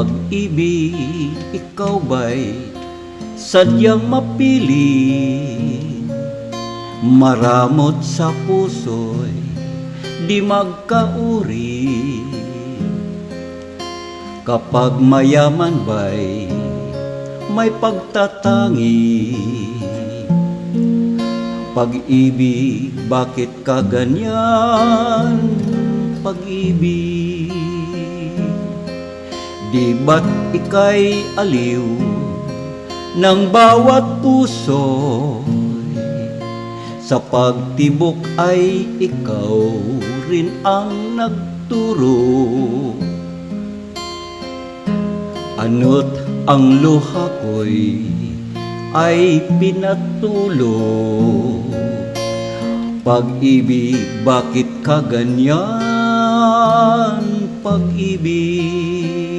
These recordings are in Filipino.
Pag-ibig, ikaw ba'y sadyang mapili? Maramot sa puso'y di magkauri Kapag mayaman ba'y may pagtatangi Pag-ibig, bakit ka ganyan? Pag-ibig Di ba't ika'y aliw ng bawat puso Sa pagtibok ay ikaw rin ang nagturo. Ano't ang luha ko'y ay pinatulo? Pag-ibig, bakit ka ganyan? Pag-ibig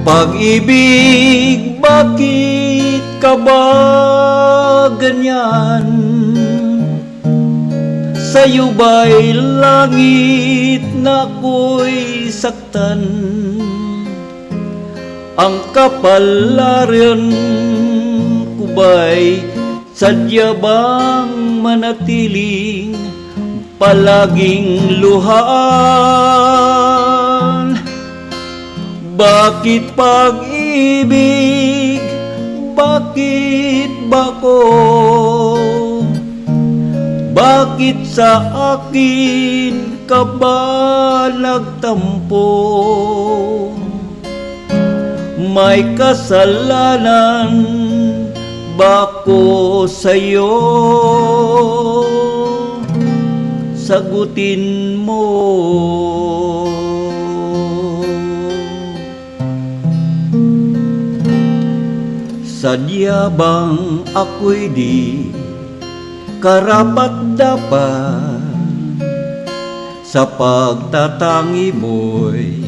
Pag-ibig, bakit ka ba ganyan? Sa'yo ba'y langit na ako'y saktan? Ang kapalaran ko ba'y sadya bang manatiling palaging luhaan? Bakit pag-ibig? Bakit ba ko? Bakit sa akin ka ba nagtampo? May kasalanan ba ko sa'yo? Sagutin mo Sadya bang ako'y di karapat dapat. Sa pagtatangi mo'y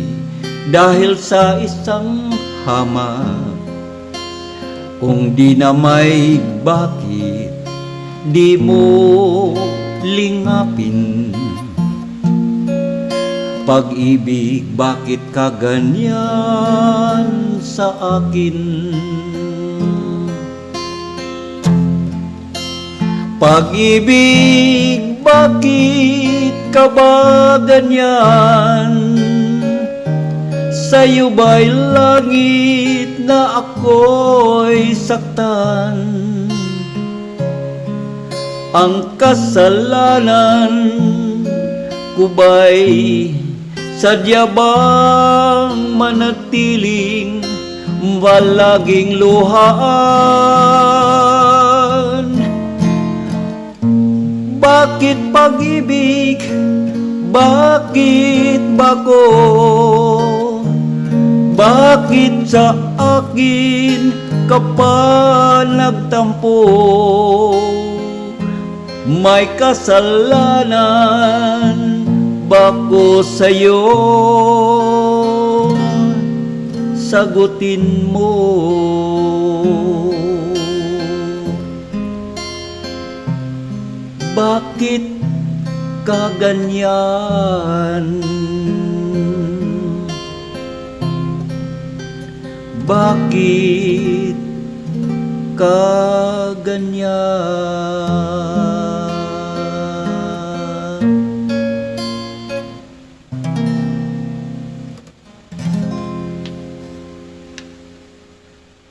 dahil sa isang hamak kung di na may bakit di mo lingapin. Pag-ibig bakit ka ganyan sa akin Pag-ibig, bakit ka ba ganyan? Sa'yo ba'y langit na ako'y saktan? Ang kasalanan ko ba'y sadya bang manatiling malaging luhaan? Pag-ibig? Bakit ba ko? Bakit sa akin ka pa nagtampo? May kasalanan ba sa'yo? Sagutin mo Bakit kaganyan Bakit kaganyan